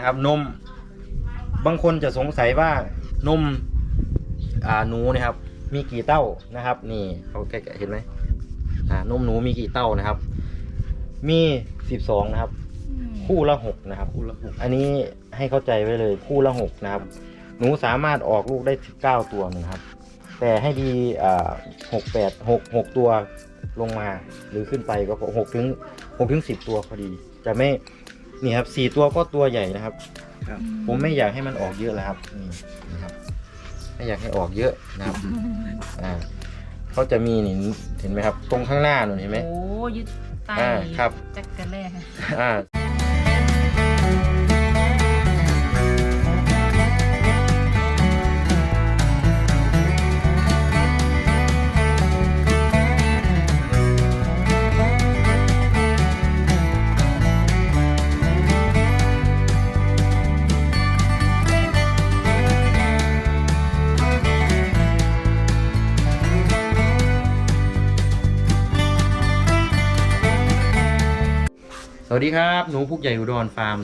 นะครับ นม บางคนจะสงสัยว่านมอ่าหนูนะครับ มีกี่เต้านะครับ นี่เขาแกะเห็นไหมอ่านมหนูมีกี่เต้านะครับ มีสิบสองนะครับ คู่ละหกนะครับ คู่ละหกอันนี้ให้เข้าใจไว้เลยคู่ละหกนะครับ หนูสามารถออกลูกได้สิบเก้าตัวนะครับ แต่ให้ดีอ่าหกแปดหกหกตัวลงมาหรือขึ้นไปก็หกถึงหกถึงสิบตัวพอดี จะไม่ นี่ครับสี่ตัวก็ตัวใหญ่นะครับ ครับ ผมไม่อยากให้มันออกเยอะแล้วครับนี่นะครับ ไม่อยากให้ออกเยอะนะครับ อ่าเขาจะมีนี่เห็นไหมครับ ตรงข้างหน้าหนูเห็นไหมโอ้ยึดใต้อ่าครับ จักรแล่ อ่า สวัสดีครับ หนูพุกใหญ่อุดรฟาร์ม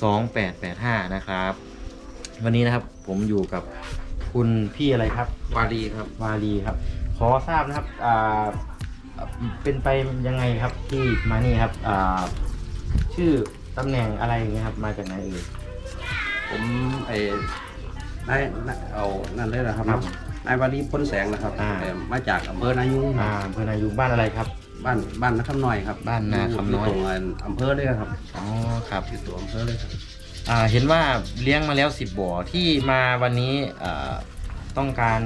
0640362885 นะครับ วันนี้นะครับผมอยู่กับคุณพี่อะไรครับ วารีครับ วาลีครับ ขอทราบนะครับอ่าเป็นไปยังไงครับที่มานี่ครับอ่าชื่อตำแหน่งอะไรอย่างเงี้ยครับ มาจากไหนเอ่ยผมไอ้ได้ได้เอานั่นเลยนะครับครับ นายวารีพ้นแสงนะครับอ่าเอ่อมาจากอำเภอนายุงอ่าอำเภอนายูงบ้านอะไรครับ บ้านบ้านนาคำน้อยครับบ้านนาคำน้อย ตรงอำเภอเลยครับอ๋อครับอยู่ตัวอำเภอเลยครับอ่าเห็นว่าเลี้ยงมาแล้วสิบบ่อที่มาวันนี้อ่าต้องการ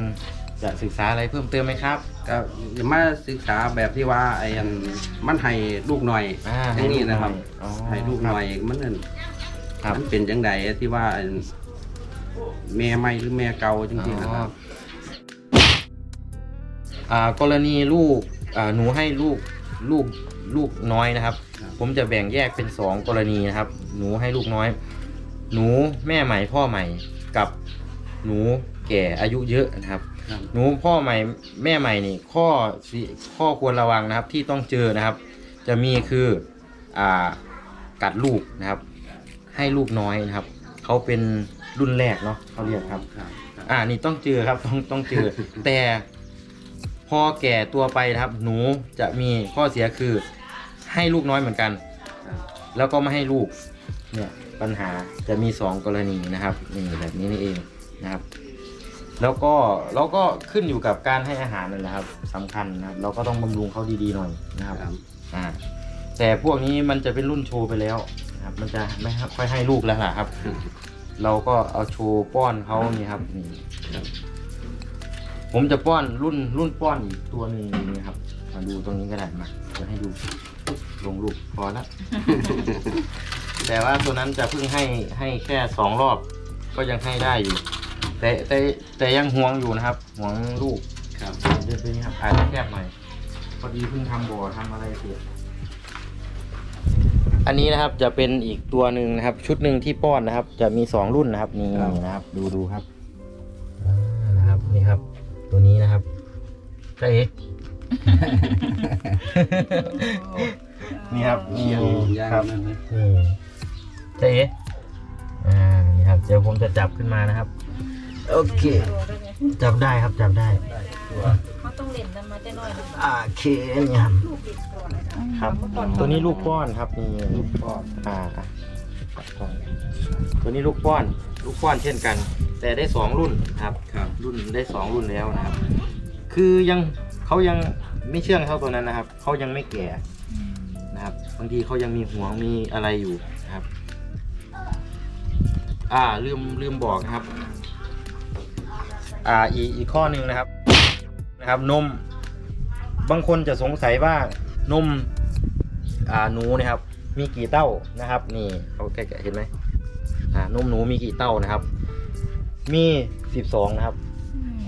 จะศึกษาอะไรเพิ่มเติมไหมครับ ก็จะมาศึกษาแบบที่ว่าไอ้อันมันให้ลูกหน่อยอ่าอย่างนี้นะครับให้ลูกหน่อยอ๋อให้ลูกหน่อยมันนั่นครับ มันเป็นจังใดที่ว่าอันแม่ใหม่หรือแม่เก่าจริงๆนะครับอ่า กรณีลูกอ่าหนูให้ลูกลูกลูกน้อยนะครับครับผมจะแบ่งแยกเป็นสองกรณีนะครับ หนูให้ลูกน้อย หนูแม่ใหม่พ่อใหม่กับหนูแก่อายุเยอะนะครับครับหนูพ่อใหม่แม่ใหม่นี่ข้อสิข้อควรระวังนะครับที่ต้องเจอนะครับ จะมีคืออ่ากัดลูกนะครับ ให้ลูกน้อยนะครับเขาเป็นรุ่นแรกเนาะเขาเรียกครับครับครับอ่านี่ต้องเจอครับต้องต้องเจอแต่พ อแก่ตัวไปนะครับ หนูจะมีข้อเสียคือให้ลูกน้อยเหมือนกันครับแล้วก็ไม่ให้ลูกเนี่ยปัญหาจะมีสองกรณีนะครับนี่แบบนี้นี่เองนะครับ แล้วก็เราก็ขึ้นอยู่กับการให้อาหารนั่นแหละครับสำคัญนะครับ เราก็ต้องบำรุงเขาดีๆหน่อยนะครับครับอ่าแต่พวกนี้มันจะเป็นรุ่นโชว์ไปแล้วนะครับ มันจะไม่ค่อยให้ลูกแล้วล่ะครับ เราก็เอาโชว์ป้อนเขานี่ครับนี่ครับ ผมจะป้อนรุ่นรุ่นป้อนอีกตัวหนึ่งนี่ครับมาดูตรงนี้ก็ได้มาจะให้ดูลงรูปพอละ แต่ว่าตัวนั้นจะเพิ่งให้ให้แค่สองรอบ ก็ยังให้ได้อยู่ แต่แต่แต่ยังห่วงอยู่นะครับห่วงลูกครับเดินไปนี่ครับอาจจะแคบหน่อยพอดีเพิ่งทำบ่อทำอะไรเสร็จอันนี้นะครับจะเป็นอีกตัวหนึ่งนะครับ ชุดหนึ่งที่ป้อนนะครับ จะมีสองรุ่นนะครับนี่นะครับ ดูดูครับอ่านะครับนี่ครับ ตัวนี้นะครับใช่เอ๊ะ นี่ครับนี่เชียงย่างครับนั่นเลยนี่ใช่เอ๊ะอ่านี่ครับเดี๋ยวผมจะจับขึ้นมานะครับ โอเค จับได้ครับจับได้ตัวเขาต้องเล่นน้ำมาแต่น้อยนะโอเคนี่ครับลูกเด็กก่อนเลยนะครับ ตัวนี้ลูกป้อนครับนี่ลูกป้อนอ่าอะตัวนี้ลูกป้อน ลูกป้อนเช่นกัน แต่ได้สองรุ่นครับครับ รุ่นได้สองรุ่นแล้วนะครับ คือยังเขายังไม่เชื่องเท่าตัวนั้นนะครับเขายังไม่แก่นะครับบางทีเขายังมีห่วงมีอะไรอยู่นะครับ อ่าลืมลืมบอกนะครับ อ่าอีกอีกข้อหนึ่งนะครับนะครับ นม บางคนจะสงสัยว่านมอ่าหนูนะครับ มีกี่เต้านะครับ นี่เขาแกะเห็นไหมอ่านมหนูมีกี่เต้านะครับ มีสิบสองนะครับ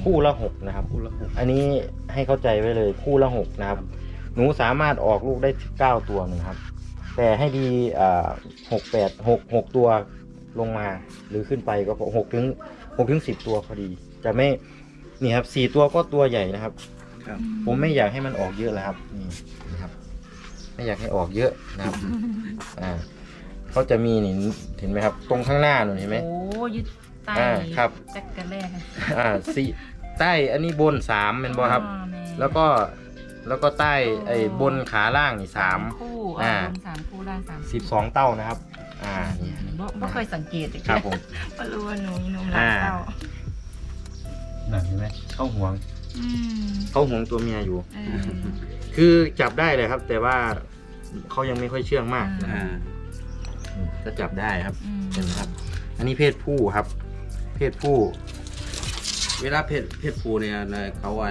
คู่ละหกนะครับ คู่ละหก อันนี้ให้เข้าใจไว้เลยคู่ละหกนะครับ หนูสามารถออกลูกได้สิบเก้าตัวนะครับ แต่ให้ดีอ่าหกแปดหกหกตัวลงมาหรือขึ้นไปก็หกถึงหกถึงสิบตัวพอดี จะไม่นี่ครับสี่ตัวก็ตัวใหญ่นะครับ ครับ ผมไม่อยากให้มันออกเยอะแล้วครับนี่นะครับ ไม่อยากให้ออกเยอะนะครับอ่าเขาจะมีนี่เห็นไหมครับ ตรงข้างหน้าหนูเห็นไหมโอ้ยึด ใต้อ่าครับ จักรแรกอ่าสี่ใต้อันนี้บนสามเป็นบอครับอ๋อม่แล้วก็แล้วก็ใต้ไอ้บนขาล่างนี่สาม คู่อ่า อ่าบนสามคู่ล่างสามสิบสองเต้านะครับ อ่านี่บ่บ่เคยสังเกตเลยครับผมก็รู้ว่าหนูมีนมหลายเต้านั่นเห็นไหมเข้าห่วงอืมเข้าห่วงตัวเมียอยู่ เออ คือจับได้เลยครับ แต่ว่าเขายังไม่ค่อยเชื่องมากอ่าอืมก็จับได้ครับอืมเห็นไหมครับ อันนี้เพศผู้ครับ เพศผู้ เวลาเพศเพศผู้เนี่ยนะเขาว่า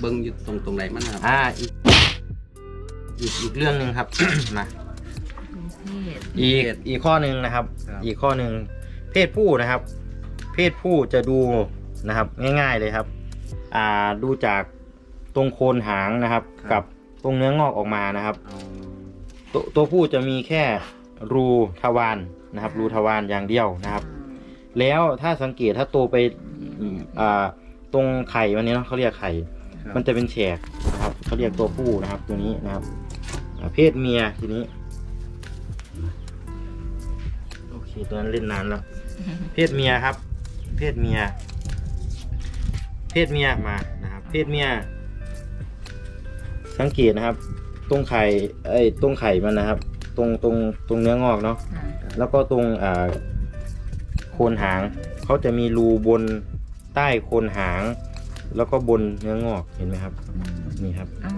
เบิ้งอยู่ตรงตรงไหนมันครับอ่าอีกอีกอีกเรื่องหนึ่งครับมาดูเพศอีกอีกข้อหนึ่งนะครับ อีกข้อหนึ่งเพศผู้นะครับ เพศผู้จะดูนะครับ ง่าย ๆเลยครับ อ่าดูจากตรงโคนหางนะครับ กับตรงเนื้องอกออกมานะครับเอาตัวตัวผู้จะมีแค่รูทวารนะครับ รูทวารอย่างเดียวนะครับ แล้วถ้าสังเกตถ้าโตไปอืมอ่าตรงไข่มันนี้เนาะเขาเรียกไข่ครับมันจะเป็นแฉกนะครับเขาเรียกตัวผู้นะครับ ตัวนี้นะครับอ่าเพศเมียทีนี้โอเคตัวนั้นเล่นนานแล้ว เพศเมียครับ เพศเมีย เพศเมียมานะครับ เพศเมีย สังเกตนะครับ ตรงไข่ไอ้ยตรงไข่มันนะครับ ตรงตรงตรงเนื้องอกเนาะค่ะแล้วก็ตรงอ่า โคนหางเขาจะมีรูบนใต้โคนหาง แล้วก็บนเนื้องอกเห็นไหมครับนี่ครับอ๋อ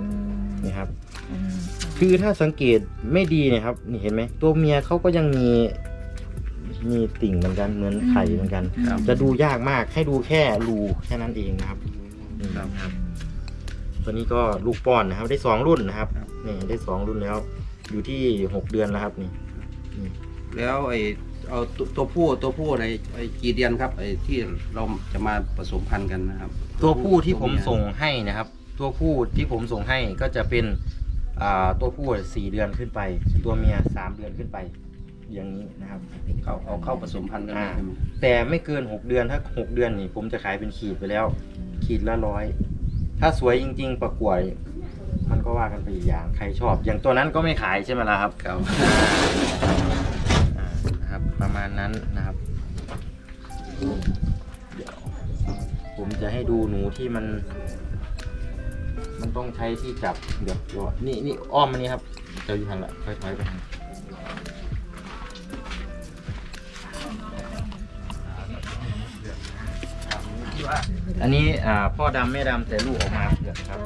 นี่ครับอืมคือถ้าสังเกตไม่ดีเนะครับ นี่เห็นไหมตัวเมียเขาก็ยังมีมีติ่งเหมือนกันเหมือนไข่เหมือนกันครับจะดูยากมากให้ดูแค่รูแค่นั้นเองนะครับนี่ครับตัวนี้ก็ลูกป้อนนะครับ ได้สองรุ่นนะครับครับนี่ได้สองรุ่นแล้ว อยู่ที่หกเดือนแล้วครับนี่นี่แล้วไอ้ เอาตัวตัวผู้ตัวผู้ในไอ้กี่เดือนครับไอ้ที่เราจะมาผสมพันธุ์กันนะครับตัวผู้ที่ผมตัวเยส่งให้นะครับ ตัวผู้ที่ผมส่งให้ก็จะเป็นอ่าตัวผู้สี่เดือนขึ้นไป ตัวเมียสามเดือนขึ้นไป อย่างนี้นะครับ เขาเอาเข้าผสมพันธุ์กันเลยใช่ไหมแต่ไม่เกินหกเดือนถ้าหกเดือนนี่ผมจะขายเป็นขีดไปแล้ว ขีดละร้อยถ้าสวยจริง ๆ ประกวดมันก็ว่ากันไปอีกอย่างใครชอบ อย่างตัวนั้นก็ไม่ขายใช่ไหมล่ะครับ ครับ นั้นนะครับเดี๋ยวผมจะให้ดูหนูที่มัน มันต้องใช้ที่จับเดี๋ยวนี่นี่อ้อมมานี่ครับเจ้าอยู่หันละค่อยถอยไปอันนี้พ่อดำแม่ดำแต่ลูกออกมาเผือกครับ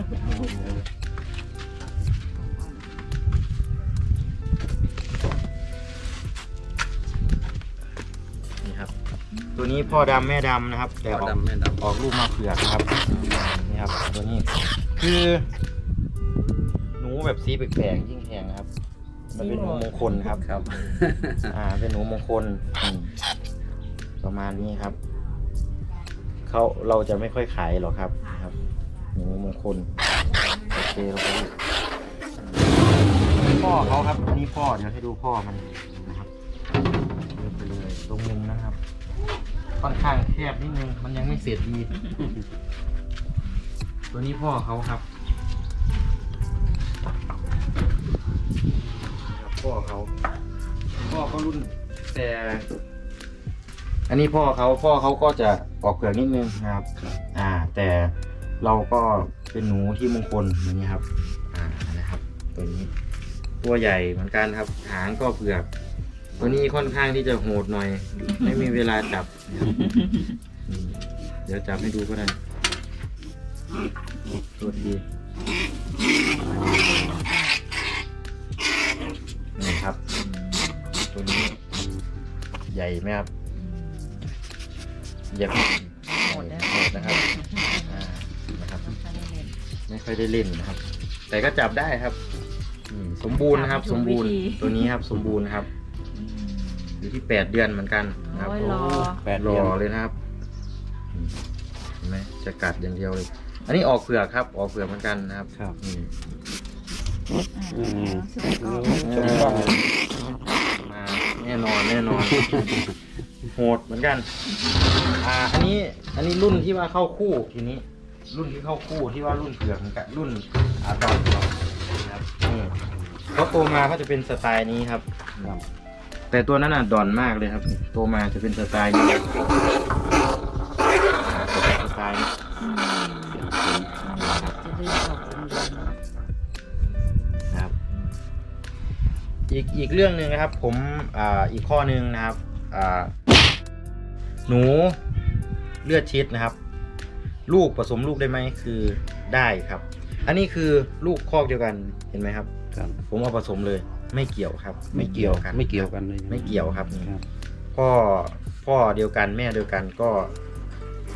ตัวนี้พ่อดำแม่ดำนะครับ แต่อพ่ออกดำแม่ดำออกลูกมาเผือกนะครับนี่ครับ ตัวนี้ คือ หนูแบบสีแปลกๆยิ่งแพงนะครับ มันเป็นหนูมงคลครับครับ อ่าเป็นหนูมงคลอืมประมาณนี้ครับเขาเราจะไม่ค่อยขายหรอกครับนะครับ หนูมงคลโอเคเราไปดูพ่อเขาครับอันนี้พ่อเดี๋ยวให้ดูพ่อมันนะครับเดินไปเลยตรงมุมนะครับ ค่อนข้างแคบนิดนึง มันยังไม่เสร็จดี ตัวนี้พ่อเขาครับครับ พ่อเขา พ่อเขารุ่นแต่ อันนี้พ่อเขาพ่อเขาก็จะออกเปลือกนิดนึงนะครับ อ่า แต่เราก็เป็นหนูที่มงคลอย่างนี้ครับ อ่า นะครับ ตัวนี้ ตัวใหญ่เหมือนกันครับ หางก็เปลือก ตัวนี้ค่อนข้างที่จะโหดหน่อย ไม่มีเวลาจับ เดี๋ยวจับให้ดูก็ได้ตัวทีนี่ครับ ตัวนี้ ใหญ่ไหมครับอย่าเพิ่หมดแล้วโหดนะครับอ่านะครับ ไม่ค่อยได้เล่นนะครับ แต่ก็จับได้ครับ สมบูรณ์นะครับ สมบูรณ์ตัวนี้ครับ สมบูรณ์ครับ อยู่ที่แปดเดือนเหมือนกันนะครับโอ้ยรอ แปดรเดืออนเลยนะครับอืมเห็นไหมจะกัดอย่างเดียวเลย อันนี้ออกเปลือกครับ ออกเปลือกเหมือนกันนะครับครับอืมอ่าอืมสุดก็ชมกล้องมาแน่นอนแน่นอน โหดเหมือนกัน อ่า อันนี้อันนี้รุ่นที่ว่าเข้าคู่ทีนี้ รุ่นที่เข้าคู่ที่ว่ารุ่นเผือกเหมือนกันรุ่นอาตอนเรานะครับนี่เขาโตมาเขาจะเป็นสไตล์นี้ครับ ครับ แต่ตัวนั้นน่ะดอนมากเลยครับ โตมาจะเป็นสไตล์นี้สไตล์นี้อืมจะดื้อออกโรงเรียนนะครับอีกอีกเรื่องหนึ่งนะครับ ผมอ่าอีกข้อหนึ่งนะครับอ่าหนูเลือดชิดนะครับ ลูกผสมลูกได้ไหมคือได้ครับ อันนี้คือลูกคอกเดียวกันเห็นไหมครับครับผมเอาผสมเลย ไม่เกี่ยวครับ ไม่เกี่ยวกันไม่เกี่ยวกันเลยไม่เกี่ยวครับครับพ่อพ่อเดียวกันแม่เดียวกันก็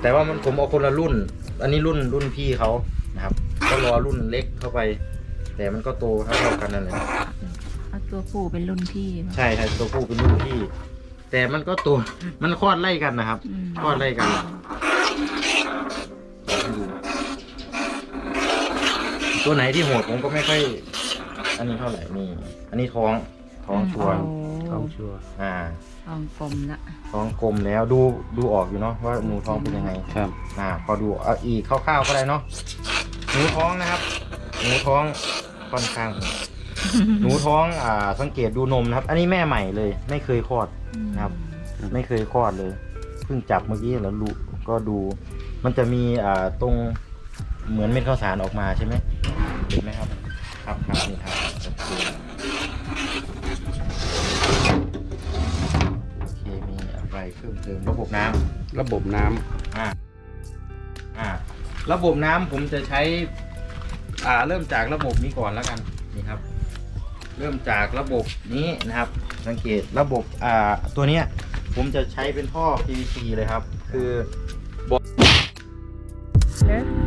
แต่ว่ามันผมเอาคนละรุ่น อันนี้รุ่นรุ่นพี่เขานะครับก็รอรุ่นเล็กเข้าไป แต่มันก็โตเท่าๆกันนั่นแหละเอาตัวผู้เป็นรุ่นพี่ป่ะใช่ครับตัวผู้เป็นรุ่นพี่ แต่มันก็ตัวมันคลอดไล่กันนะครับอืมคลอดไล่กันให้ดูตัวไหนที่โหดผมก็ไม่ค่อย อันนี้เท่าไหร่นี่ อันนี้ท้องท้องชัวร์โอ้ท้องชัวร์อ่า ทองกลมละท้องกลมแล้วดูดูออกอยู่เนาะว่าหนูท้องเป็นยังไง ครับ อ่า พอดูเอาอีกคร่าวๆก็ได้เนาะหนูท้องนะครับ หนูท้องค่อนข้าง หนูท้องอ่าสังเกตดูนมนะครับ อันนี้แม่ใหม่เลย ไม่เคยคลอดครับ ไม่เคยคลอดเลยเพิ่งจับเมื่อกี้แล้วรู้ก็ดู มันจะมีอ่าตรงเหมือนเม็ดข้าวสารออกมาใช่ไหมเห็นไหมครับ ครับครับนี่ครับโอเคโอเคมีอะไรเพิ่มเติมระบบน้ำระบบน้ำอ่าอ่าระบบน้ำผมจะใช้ อ่าเริ่มจากระบบนี้ก่อนแล้วกันนี่ครับ เริ่มจากระบบนี้นะครับ สังเกตระบบอ่าตัวเนี้ยผมจะใช้เป็นท่อ PVC เลยครับ คือแล้ว